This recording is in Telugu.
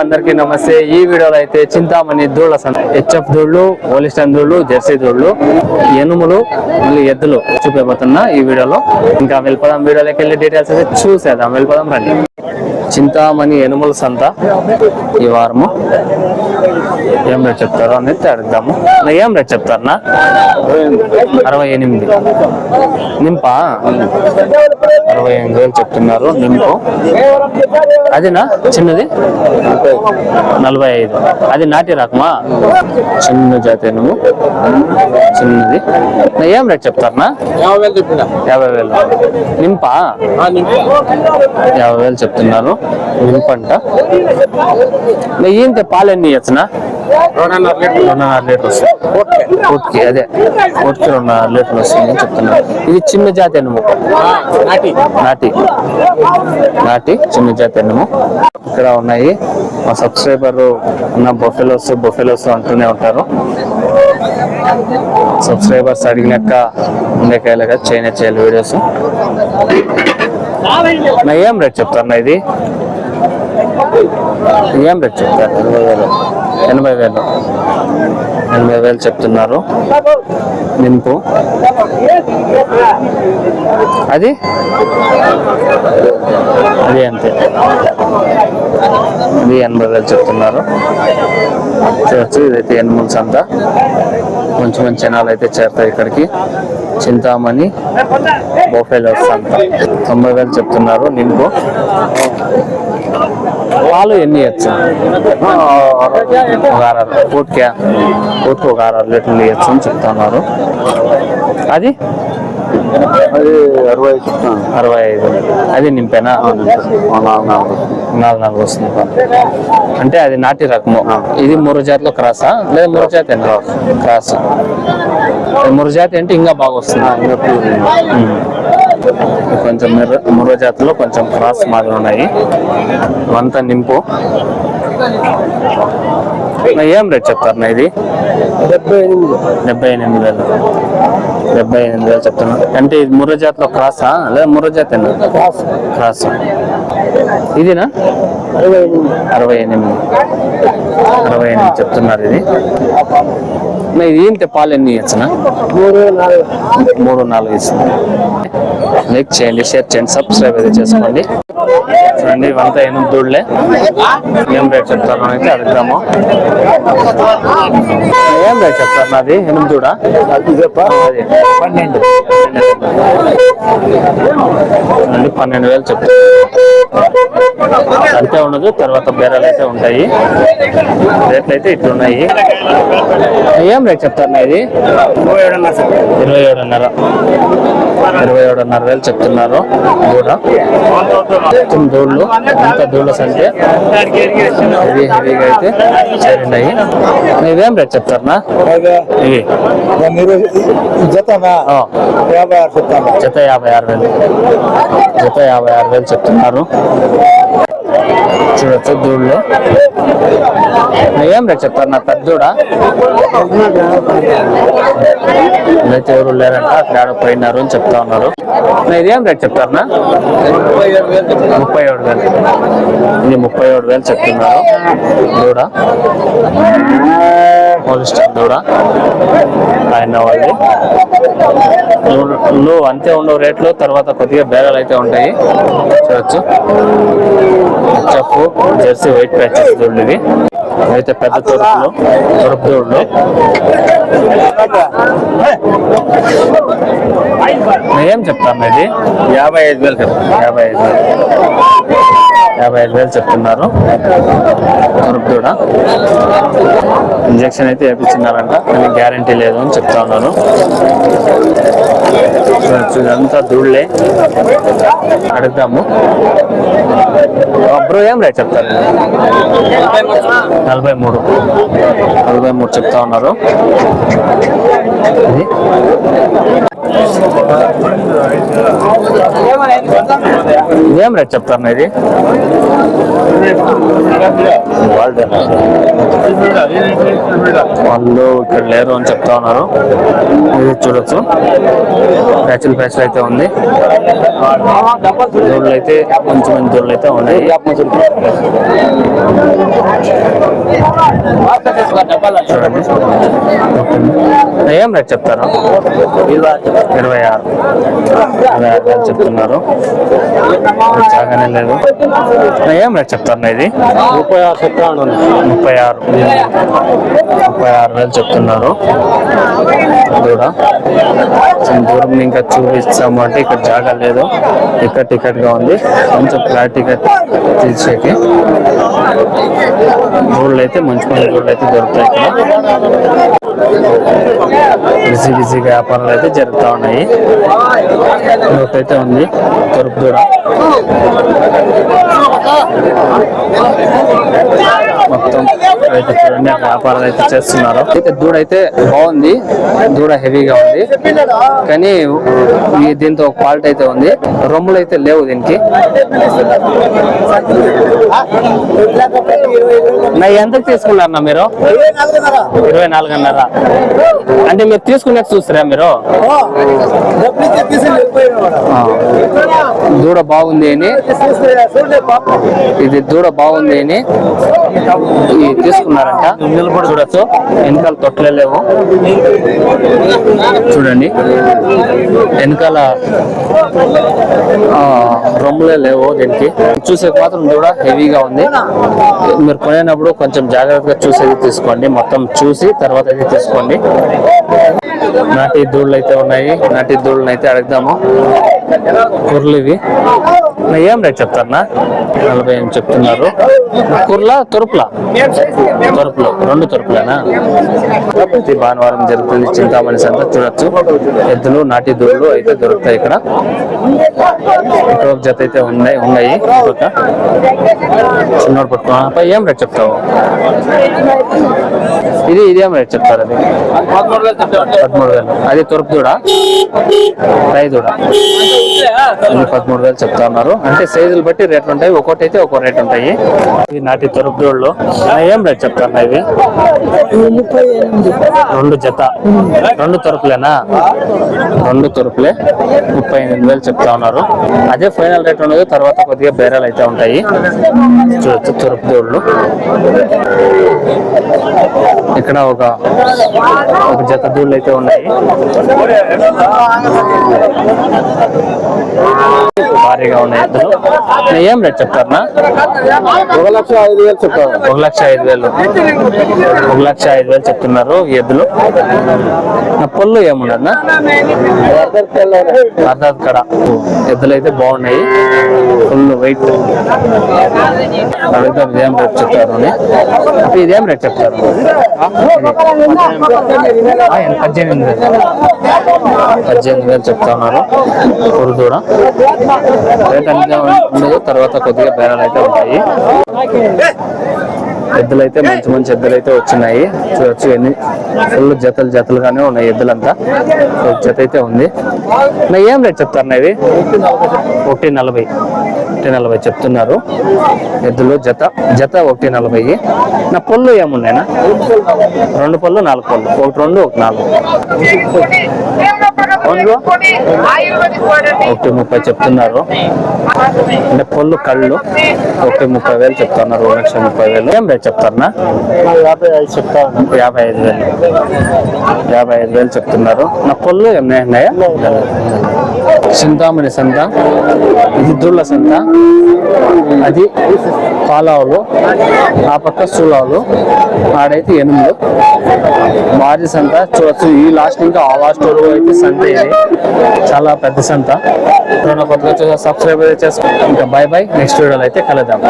అందరికీ నమస్తే. ఈ వీడియోలో అయితే చింతామణి దూళ్ళ సంత హెచ్ఎఫ్ దూళ్ళు పోలిస్టన్ దూళ్ళు జెర్సీ దూళ్ళు ఎనుములు మళ్ళీ ఎద్దులు చూపిపోతున్నా ఈ వీడియోలో. ఇంకా వెళ్ళిపోదాం వీడియోలోకి వెళ్ళి డీటెయిల్స్ అయితే చూసేద్దాం. వెళ్ళిపోదాం రండి. చింతామణి ఎనుముల సంత ఈ వారము. ఏం రేట్ చెప్తారో అనేది అడుగుదాము. నా ఏం రేట్ చెప్తారనా అరవై ఎనిమిది. నింపా? అరవై ఎనిమిది వేలు చెప్తున్నారు నింపు. అదినా? చిన్నది? నలభై ఐదు. అది నాటి రకమా? చిన్న జాతి నువ్వు. చిన్నది. ఏం రేట్ చెప్తారనా యాభై వేలు. యాభై వేలు నింపా? యాభై వేలు చెప్తున్నారు. నింపంట. ఏంటి పాలన్నీ ఎన్ని ఇచ్చనా రెండున్నర లీటర్లు. రెండున్నర లీటర్ వస్తుంది కోట్కి అదే. కోట్కి రెండున్నర లీటర్లు వస్తుంది చెప్తున్నారు. ఇది చిన్న జాతి ఎనుము నాటి. నాటి. నాటి చిన్న జాతి ఎనుము ఇక్కడ ఉన్నాయి మా సబ్స్క్రైబర్ ఉన్న బొఫెలోస్ బొఫెలోస్ అంటూనే ఉంటారు. సబ్స్క్రైబర్స్ అడిగినాక ఉండేకాయలుగా చేయనే చేయాలి వీడియోస్. నా ఏం రేట్ చెప్తారు ఇది? ఏం రేట్ చెప్తారు ఎనభై వేలు. ఎనభై వేలు. చెప్తున్నారు. నింపు. అది? అది అంతే. ఇది ఎనభై వేలు చెప్తున్నారు. చూడొచ్చు ఇదైతే ఎనుముల సంత మంచి మంచి జనాలు అయితే చేరుతాయి ఇక్కడికి. చింతామణి బోఫేలో సంత తొంభై వేలు చెప్తున్నారు నింపు. పాలు ఎన్ని ఇవ్వచ్చు ఒక ఆరు పూట్కే పూట్కి ఒక ఆరు లీటర్లు ఇవ్వచ్చు అని చెప్తున్నారు. అది? అది అరవై అరవై ఐదు. అది నింపేనా? నాలుగు నాలుగు వస్తుంది. అంటే అది నాటి రకము. ఇది ముర్రు జాతిలో క్రాసా? లేదా ముర్రు జాతి క్రాస్. ముర్రు జాతి అంటే ఇంకా బాగా వస్తుంది. కొంచెం మిర్ర ముర్ర జాతిలో కొంచెం క్రాస్ మాదిరి ఉన్నాయి. ఇవంతా నింపు. నా ఏం రేట్ చెప్తారు నా ఇది? డెబ్బై ఎనిమిది డెబ్బై ఎనిమిది వేలు. డెబ్బై ఎనిమిది వేలు చెప్తున్నారు అంటే ఇది ముర్ర జాతిలో క్రాసా? లేదా ముర్ర జాతి క్రాస్. ఇదినా? అరవై ఎనిమిది. అరవై ఎనిమిది. అరవై ఎనిమిది చెప్తున్నారు ఇది. ఏంటి పాలు ఎన్ని ఇచ్చిన? మూడు నాలుగు మూడు నాలుగు ఇస్తుంది లైక్ చేయండి షేర్ చేయండి సబ్స్క్రైబ్ అయితే చేసుకోండి. చూడండి ఇవంతా ఎనిమిది దూడలే. ఏం రేట్ చెప్తారు అయితే అడుగుదాము. ఏం రేట్ చెప్తారు నాది? ఎనిమిది దూడ? పన్నెండు. పన్నెండు వేలు చెప్తారు అంతే ఉండదు తర్వాత బేరాలు అయితే ఉంటాయి. రేట్లు అయితే ఇట్లున్నాయి ఏం రేట్ చెప్తారు ఇది ఇరవై ఏడున్నర. ఇరవై ఏడున్నర వేలు చెప్తున్నారు. దూడ. మొత్తం దూళ్ళు ఎంత దూళ్ళ సంఖ్య. హెవీ హెవీగా అయితే చేరినాయి ఇదేం రేట్ చెప్తారనా ఇవి. మీరు జతనా? ఆ, యాభై జత యాభై ఆరు వేలు. జత యాభై ఆరు వేలు చెప్తున్నారు. చూడొచ్చు దూళ్ళు ఏం రేట్ చెప్తారు? నా పెద్ద అయితే ఎవరు లేరంట అక్కడ ఆడ పోయినారు అని చెప్తా ఉన్నారు. ఇదేం రేట్ చెప్తారనా ముప్పై వేలు ముప్పై ఏడు వేలు. ఇది ముప్పై ఏడు వేలు చెప్తున్నారు. దూడ. పోలిస్టర్ దూడ ఆయన వాళ్ళు. నువ్వు అంతే ఉండవు రేట్లు తర్వాత కొద్దిగా బేరాలు అయితే ఉంటాయి. చూడొచ్చు. చెప్పు జెర్సీ వైట్ ప్యాచెస్ దూడలు ఇవి. అయితే పెద్ద తొరుపులు తొరుపు దూడలు ఏం చెప్తాను ఇది? యాభై ఐదు వేలు చెప్తాను యాభై ఐదు వేలు. యాభై ఐదు వేలు చెప్తున్నారు. కూడా ఇంజక్షన్ అయితే వేపించినారంట కానీ గ్యారంటీ లేదు అని చెప్తా ఉన్నాను ఇదంతా దూళ్ళే అడుగుదాము. అబ్రో ఏం రేట్ చెప్తారు? నలభై మూడు. నలభై మూడు చెప్తా ఉన్నారు. ఏం రేట్ చెప్తారు ఇది వాళ్ళు ఇక్కడ లేరు అని చెప్తా ఉన్నారు. ఇది చూడొచ్చు. ప్యాచులు ప్యాచులు అయితే ఉంది. దూడలు అయితే మంచి మంచి దూడలు అయితే ఉన్నాయి. చూడండి. ఏం రేట్ చెప్తారు? ఇరవై ఆరు. ఇరవై ఆరు చెప్తున్నారు. చాగానే లేదు. ఏం రేట్ చెప్తారు ఇది? ముప్పై ఆరు. చెప్తాను ముప్పై ఆరు ముప్పై ఆరు వేలు చెప్తున్నారు. కూడా కొంచెం దూరం ఇంకా చూపిస్తాము అంటే ఇక్కడ జాగా లేదు. ఇక్కడ టికెట్గా ఉంది. కొంచెం ఫ్లాట్ టికెట్ తీసేకి. రోడ్లు అయితే మంచి మంచి రోడ్లు అయితే దొరుకుతాయి ఇక్కడ. బిజీ బిజీగా వ్యాపారాలు అయితే జరుగుతూ ఉన్నాయి. ఒకటైతే ఉంది. తొరుపు దూడ మొత్తం అయితే చూడండి అక్కడ వ్యాపారాలు అయితే చేస్తున్నారు. అయితే దూడ అయితే బాగుంది. దూడ హెవీగా ఉంది. కానీ దీంతో క్వాలిటీ అయితే ఉంది. రొమ్ములు అయితే లేవు దీనికి. నా ఎంతకు తీసుకున్నారన్నా మీరు? ఇరవై నాలుగున్నర అంటే మీరు తీసుకునే చూస్తారా మీరు. దూడ బాగుంది అని. ఇది దూడ బాగుంది అని తీసుకున్నారంట తీసుకున్నారంట. చూడొచ్చు. వెనకాల తొట్టలేవు లేవు. చూడండి. వెనకాల రొమ్ములే లేవు దీనికి. చూసే మాత్రం దూడ హెవీగా ఉంది. మీరు కొనేటప్పుడు కొంచెం జాగ్రత్తగా చూసేది తీసుకోండి. మొత్తం చూసి తర్వాత అయితే తీసుకోండి. నాటి దూడలు అయితే ఉన్నాయి. నాటి దూళ్ళని అయితే అడుగుదాము. కుర్లు ఇవి. ఏం రేట్ చెప్తారనా నలభై ఏం చెప్తున్నారు? కుర్లా తొరుపులా? తొరుపులు రెండు తొరుపులేనా? ప్రతి భానువారం జరుగుతుంది చింతామణి సంత. చూడొచ్చు. ఎద్దులు నాటి దూరలు అయితే దొరుకుతాయి ఇక్కడ. ఇంకొక జత అయితే ఉన్నాయి ఉన్నాయి. చిన్నోడు పట్టుకున్నా ఏం రేట్ చెప్తావు? ఇది ఇదేం రేట్ చెప్తారు అది? పదమూడు వేలు. అది తొరుపు దూడ? రై దూడ? పదమూడు వేలు చెప్తా ఉన్నారు. అంటే సైజులు బట్టి రేట్లు ఉంటాయి. ఒక్కొక్కటి అయితే ఒక్కో రేట్ ఉంటాయి. ఇది నాటి తొరుపు దూడలు ఆ, ఏం రేట్ చెప్తారు ఇవి? రెండు జత. రెండు తొరుపులేనా రెండు తొరుపులే ముప్పై ఎనిమిది వేలు చెప్తా ఉన్నారు. అదే ఫైనల్ రేట్ ఉండదు తర్వాత కొద్దిగా బేరాలు అయితే ఉంటాయి. చూడొచ్చు తొరుపు దూడలు ఇక్కడ ఒక ఒక జత దూడలు అయితే ఉన్నాయి. భారీగా ఉన్నాయి నా ఏం రేట్ చెప్తారనా ఒక లక్ష ఐదు వేలు చెప్తాను ఒక లక్ష ఐదు వేలు. ఒక లక్ష ఐదు వేలు చెప్తున్నారు ఎద్దులు. నా పళ్ళు ఏముండదు అర్థాత్ కడ. ఎద్దులు అయితే బాగున్నాయి. ఫుల్ వెయిట్ అడుగుతా ఇదేం రేట్ చెప్తారు అని. అప్పుడు ఇదేం రేట్ చెప్తారు? పద్దెనిమిది వేలు. పద్దెనిమిది వేలు చెప్తా ఉన్నారు. కురుదూడ రేట్ ఉండదు. తర్వాత కొద్దిగా బేరాలు అయితే ఉంటాయి. ఎద్దులు అయితే మంచి మంచి ఎద్దులు అయితే వచ్చినాయి. చూడొచ్చు ఎన్ని ఫుల్ జతలు జతలుగానే ఉన్నాయి ఎద్దులంతా. ఒక జత అయితే ఉంది. నా ఏం రేట్ చెప్తారు నా ఒకటి నలభై. ఒకటి నలభై చెప్తున్నారు. ఎద్దులు జత. జత ఒకటి నలభై. నా పళ్ళు ఏమున్నాయినా రెండు పళ్ళు నాలుగు పళ్ళు. ఒకటి రెండు ఒకటి నాలుగు. ఒకటి ముప్పై చెప్తున్నారు. అంటే పళ్ళు కళ్ళు. ఒకటి ముప్పై వేలు చెప్తున్నారు. ఒక లక్ష ముప్పై వేలు. ఏం రేట్ చెప్తారనా యాభై ఐదు చెప్తాను. యాభై ఐదు వేలు. యాభై ఐదు వేలు చెప్తున్నారు. నా పళ్ళు ఏమైనా ఉన్నాయా? చింతామణి సంత ఇది సంత అది పాలావులు ఆ పక్క సూలావులు ఆడైతే ఎనుములు భారీ సంత చూడొచ్చు. ఈ లాస్ట్ ఇంకా ఆ లాస్ట్ వరకు అయితే సంత ఇది. చాలా పెద్ద సంత. ఎవరైనా కొత్తగా సబ్స్క్రైబ్ చేసుకో ఇంకా బై బై నెక్స్ట్ వీడియోలో అయితే కలుద్దాం.